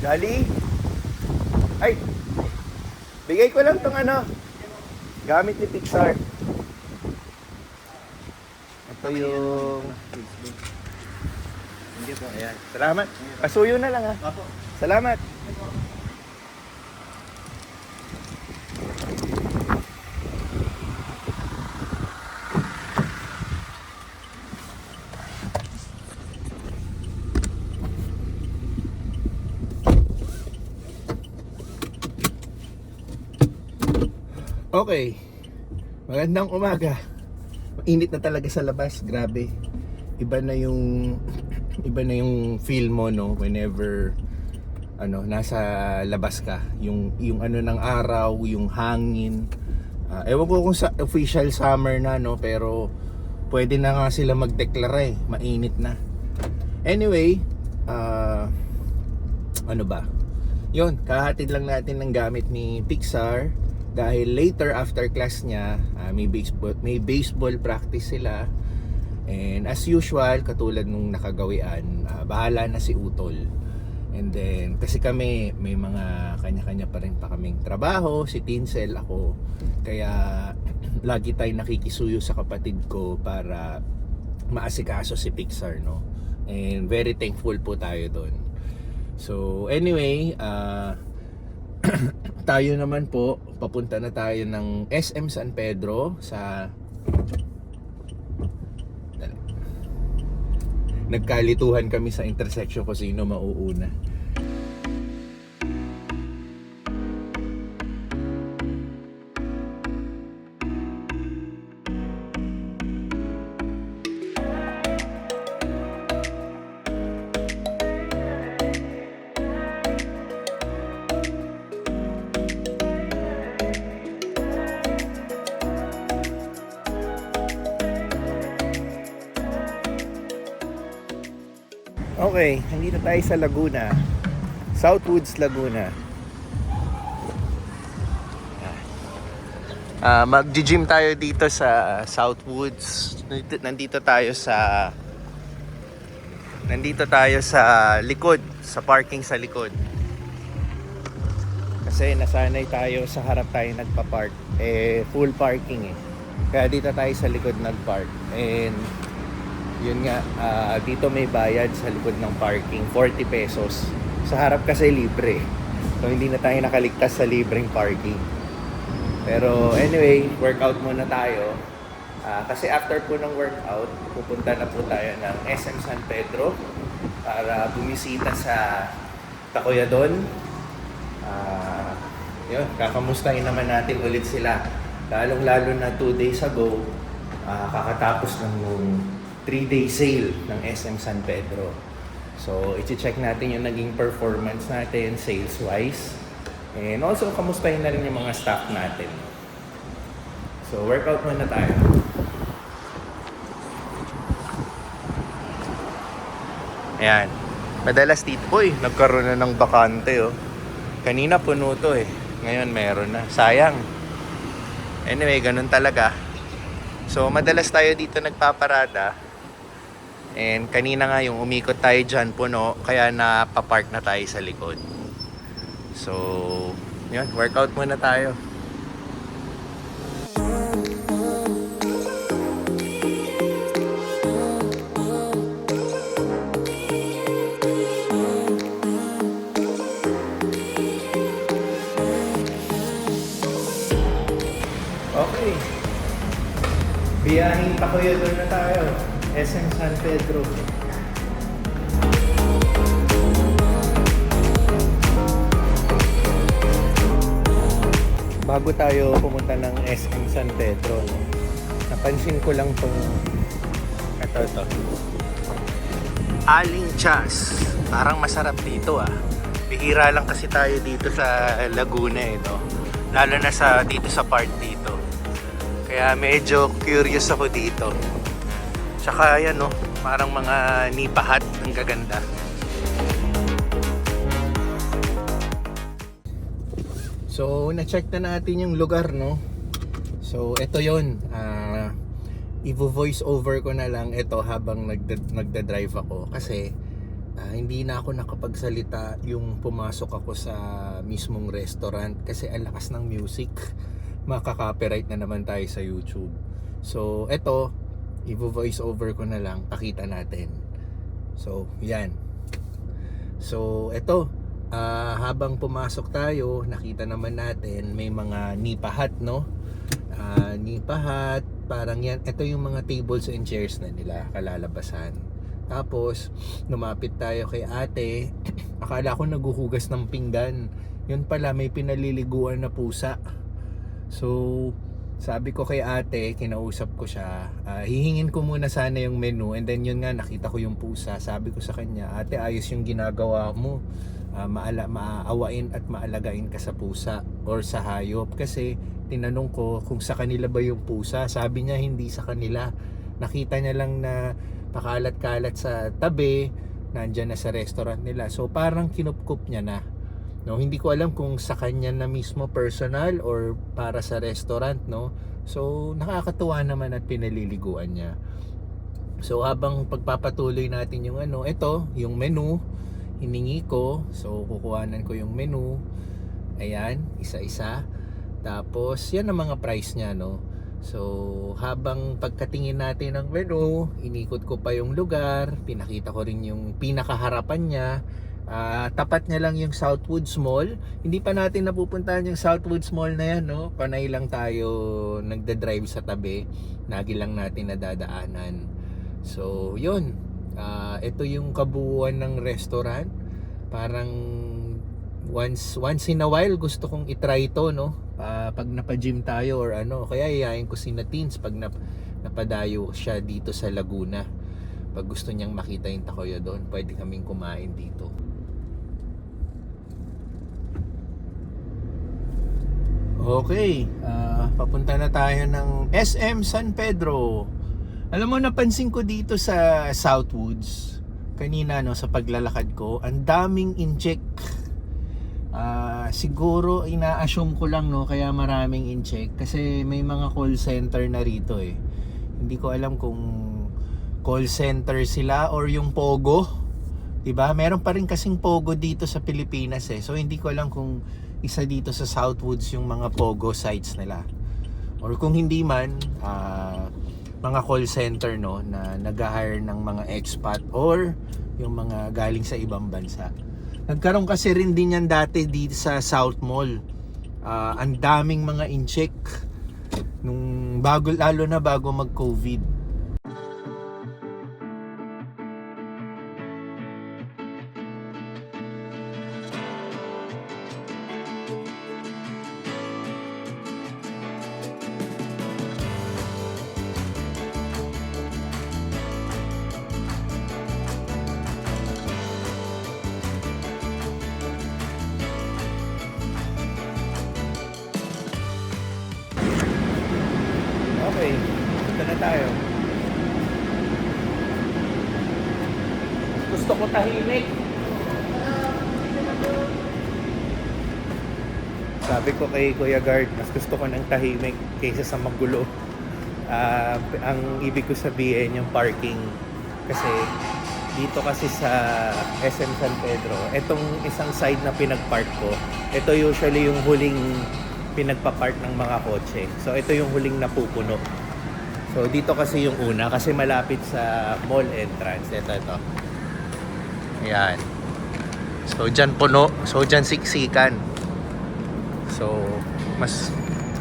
Gali? Ay! Bigay ko lang tong ano. Gamit ni Pixar. Ito yung... Hindi po. Ayan. Salamat. Pasuyo na lang ha. Apo. Salamat. Okay. Magandang umaga. Mainit na talaga sa labas, grabe. Iba na yung iba na yung feel mo no? Whenever ano nasa labas ka. Yung yung ano ng araw yung hangin. Ah, ewan ko kung sa official summer na no? Pero pwede na nga sila magdeklara eh. Mainit na. Anyway ah, ano ba? Yon kahatid lang natin ng gamit ni Pixar dahil later after class niya ah, may baseball may baseball practice sila And as usual, katulad nung nakagawian, ah, bahala na si Utol. And then, kasi kami, may mga kanya-kanya pa rin pa kaming trabaho, si Tinsel, ako. Kaya, lagi tayo nakikisuyo sa kapatid ko para maasikaso si Pixar, no? And very thankful po tayo doon. So, anyway, ah, tayo naman po, papunta na tayo ng SM San Pedro sa nagkalituhan kami sa intersection kung sino mauuna. Okay, nandito tayo sa Laguna. Southwoods, Laguna. Ah, mag-gym tayo dito sa Southwoods. Nandito, nandito tayo sa Nandito tayo sa likod, sa parking sa likod. Kasi nasanay tayo sa harap tayo nagpa-park. Eh, full parking eh. Kaya dito tayo sa likod nag-park. And yun nga, ah, dito may bayad sa likod ng parking, 40 pesos. Sa harap kasi libre. So hindi na tayo nakaligtas sa libreng parking. Pero anyway, workout muna tayo. Ah, kasi after po ng workout, pupunta na po tayo ng SM San Pedro para bumisita sa Tacoyadon. Ah, yun, kakamustahin naman natin ulit sila. Lalong-lalo na 2 days ago, ah, kakatapos ng 3-day sale ng SM San Pedro. So, iti-check natin yung naging performance natin sales-wise. And also, kamustahin na rin yung mga staff natin. So, workout muna tayo. Ayan. Madalas dito, uy, nagkaroon na ng bakante, oh. Kanina puno to, eh. Ngayon, meron na. Sayang. Anyway, ganun talaga. So, madalas tayo dito nagpaparada. And kanina nga yung umikot tayo dyan, puno. Kaya napapark na tayo sa likod. So, yun, workout muna tayo. Okay. Biyahing Tacoyador na tayo. SM San Pedro. Bago tayo pumunta ng SM San Pedro, napansin ko lang tong ito, ito. Aling Chas. Parang masarap dito ah. Bihira lang kasi tayo dito sa Laguna eh, no? Lalo na sa dito sa part dito. Kaya medyo curious ako dito. Tsaka yan no, parang mga nipahat ang gaganda. So, na-check na natin yung lugar, no? So, ito yon Ah, i-voice over ko na lang ito habang nagda- nagda-drive ako. Kasi, ah, hindi na ako nakapagsalita yung pumasok ako sa mismong restaurant kasi ang lakas ng music. Makaka-copyright na naman tayo sa YouTube. So, eto, i-voice over ko na lang, pakita natin. So, yan. So, eto, ah, habang pumasok tayo, nakita naman natin may mga nipahat, no? Ah, nipahat, parang yan. Ito yung mga tables and chairs na nila, kalalabasan. Tapos, lumapit tayo kay ate. Akala ko naguhugas ng pinggan. Yun pala, may pinaliliguan na pusa. So, sabi ko kay ate, kinausap ko siya, ah, hihingin ko muna sana yung menu and then yun nga, nakita ko yung pusa. Sabi ko sa kanya, ate, ayos yung ginagawa mo. Ah, maala, maaawain at maalagain ka sa pusa or sa hayop. Kasi tinanong ko kung sa kanila ba yung pusa. Sabi niya, hindi sa kanila. Nakita niya lang na pakalat-kalat sa tabi, nandyan na sa restaurant nila. So parang kinupkup niya na. No, hindi ko alam kung sa kanya na mismo personal or para sa restaurant, no. So nakakatuwa naman at pinaliliguan niya. So habang pagpapatuloy natin yung ano, ito, yung menu, hiningi ko. So kukuhanan ko yung menu. Ayan, isa-isa. Tapos yan ang mga price niya, no. So, habang pagkatingin natin ng menu, inikot ko pa yung lugar, pinakita ko rin yung pinakaharapan niya. Ah, tapat niya lang yung Southwoods Mall. Hindi pa natin napupuntahan yung Southwoods Mall na yan, no? Panay lang tayo nagda-drive sa tabi. Lagi lang natin nadadaanan. So, yun. Ah, ito yung kabuuan ng restaurant. Parang once once in a while gusto kong i-try to, no? Pa- pag napa-gym tayo or ano, kaya iyayin ko si Natins pag nap napadayo siya dito sa Laguna. Pag gusto niyang makita yung takoya doon, pwede kaming kumain dito. Okay, ah, papunta na tayo ng SM San Pedro. Alam mo, napansin ko dito sa Southwoods, kanina no, sa paglalakad ko, ang daming incheck. Ah, siguro ina-assume ko lang no, kaya maraming incheck kasi may mga call center na rito eh. Hindi ko alam kung call center sila or yung Pogo. 'Di ba? Meron pa rin kasing Pogo dito sa Pilipinas eh. So hindi ko alam kung isa dito sa Southwoods yung mga Pogo sites nila. Or kung hindi man, ah, mga call center no na nag-hire ng mga expat or yung mga galing sa ibang bansa. Nagkaroon kasi rin din yan dati dito sa South Mall. Ah, ang daming mga incheck nung bago lalo na bago mag-COVID. Okay, punta na tayo. Gusto ko tahimik. Sabi ko kay Kuya Guard, mas gusto ko ng tahimik kaysa sa magulo. Ah, ang ibig ko sabihin yung parking. Kasi dito kasi sa SM San Pedro, itong isang side na pinagpark ko, ito usually yung huling pinagpa-park ng mga kotse. So ito yung huling napupuno. So dito kasi yung una kasi malapit sa mall entrance. Ito ito. Ayan. So dyan puno. So dyan siksikan. So mas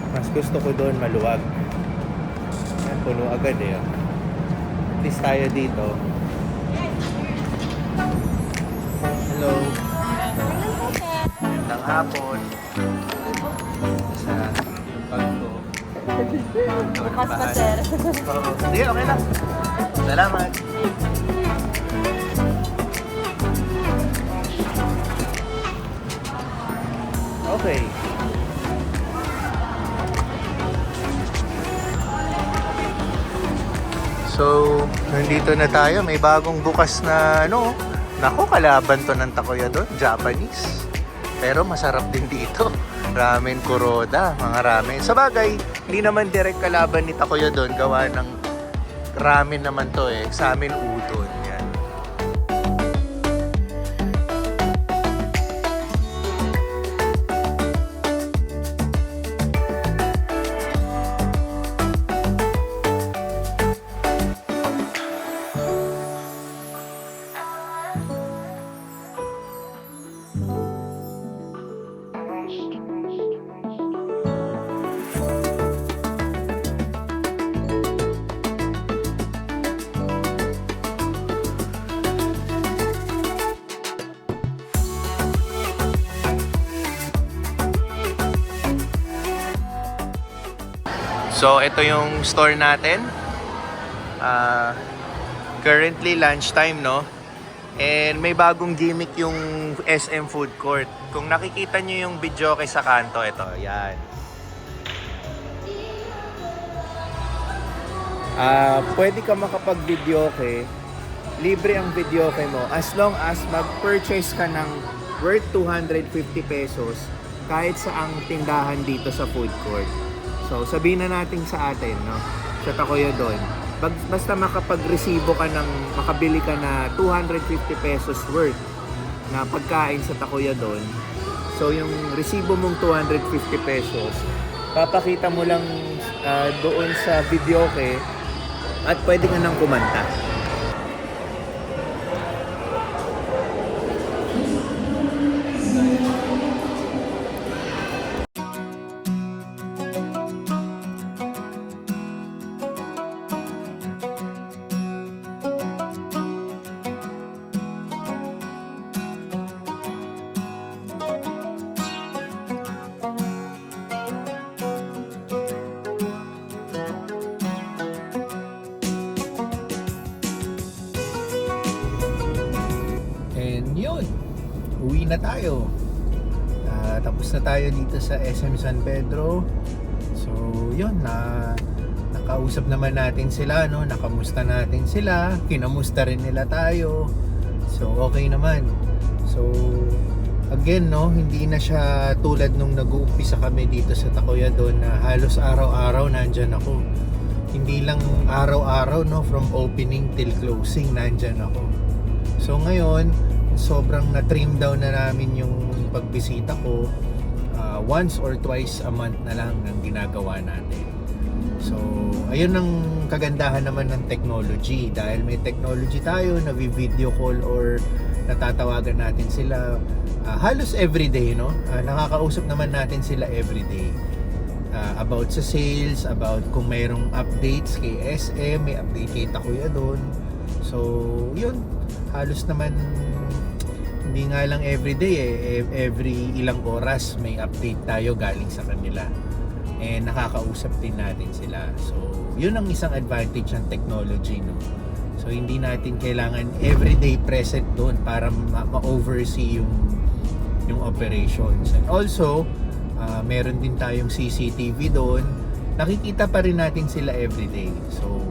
mas gusto ko doon maluwag. Ayan, puno agad eh. At least tayo dito. Hello. Magandang hapon. Bukas pa, sir. Hindi, okay lang. Salamat. Okay. So, nandito na tayo. May bagong bukas na ano. Nako, kalaban to ng takoya doon. Japanese. Pero masarap din dito. Ramen Kuroda, mga ramen. Sa bagay, hindi naman direct kalaban ni Takoya doon. Gawa ng ramen naman to eh. Sa amin udon. So, ito yung store natin. Ah, currently lunchtime, no? And may bagong gimmick yung SM Food Court. Kung nakikita nyo yung video kay sa kanto, ito, yan. Ah, pwede ka makapag-video okay. Libre ang video okay mo as long as mag-purchase ka ng worth 250 pesos kahit sa ang tindahan dito sa food court. So, sabihin na natin sa atin, no? Sa Takoya doon. Basta makapag-resibo ka ng, makabili ka na 250 pesos worth na pagkain sa Takoya doon. So, yung resibo mong 250 pesos, papakita mo lang ah, doon sa video okay at pwede ka nang kumanta. Tayo. Ah, tapos na tayo dito sa SM San Pedro. So, yun, na nakausap naman natin sila, no? Nakamusta natin sila, kinamusta rin nila tayo. So, okay naman. So, again, no, hindi na siya tulad nung nag-uumpisa kami dito sa Takoya doon na halos araw-araw nandyan ako. Hindi lang araw-araw, no, from opening till closing nandyan ako. So ngayon, sobrang na-trim down na namin yung pagbisita ko. Ah, once or twice a month na lang ang ginagawa natin. So, ayun ang kagandahan naman ng technology. Dahil may technology tayo, na video call or natatawagan natin sila ah, halos everyday, no? Ah, nakakausap naman natin sila everyday. Ah, about sa sales, about kung mayroong updates kay SM, may update kay Takuya doon. So, yun. Halos naman hindi nga lang everyday eh. Every ilang oras may update tayo galing sa kanila. And nakakausap din natin sila. So, yun ang isang advantage ng technology, no? So, hindi natin kailangan everyday present doon para ma- ma-oversee yung yung operations. And also, ah, meron din tayong CCTV doon. Nakikita pa rin natin sila everyday. So,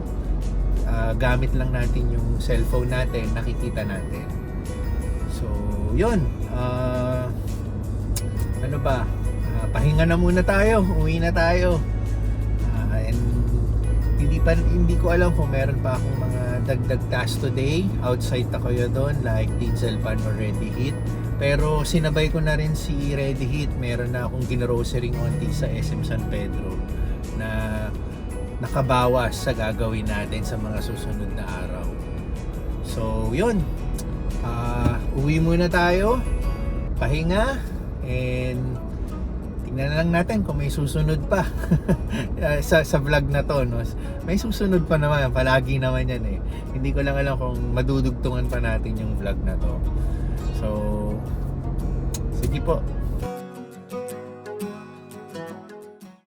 ah, gamit lang natin yung cellphone natin, nakikita natin. So, yun. Ah, ano ba? Ah, pahinga na muna tayo. Uwi na tayo. Ah, and hindi pa hindi ko alam kung meron pa akong mga dagdag task today outside Takoya doon like diesel pan or ready heat pero sinabay ko na rin si ready heat meron na akong ginrosering onti sa SM San Pedro na nakabawas sa gagawin natin sa mga susunod na araw so yun Ah, uwi muna tayo. Pahinga. And tingnan na lang natin kung may susunod pa. Ah, sa, sa vlog na to no? may susunod pa naman. Palagi naman yan eh. Hindi ko lang alam kung madudugtungan pa natin yung vlog na to. So sige po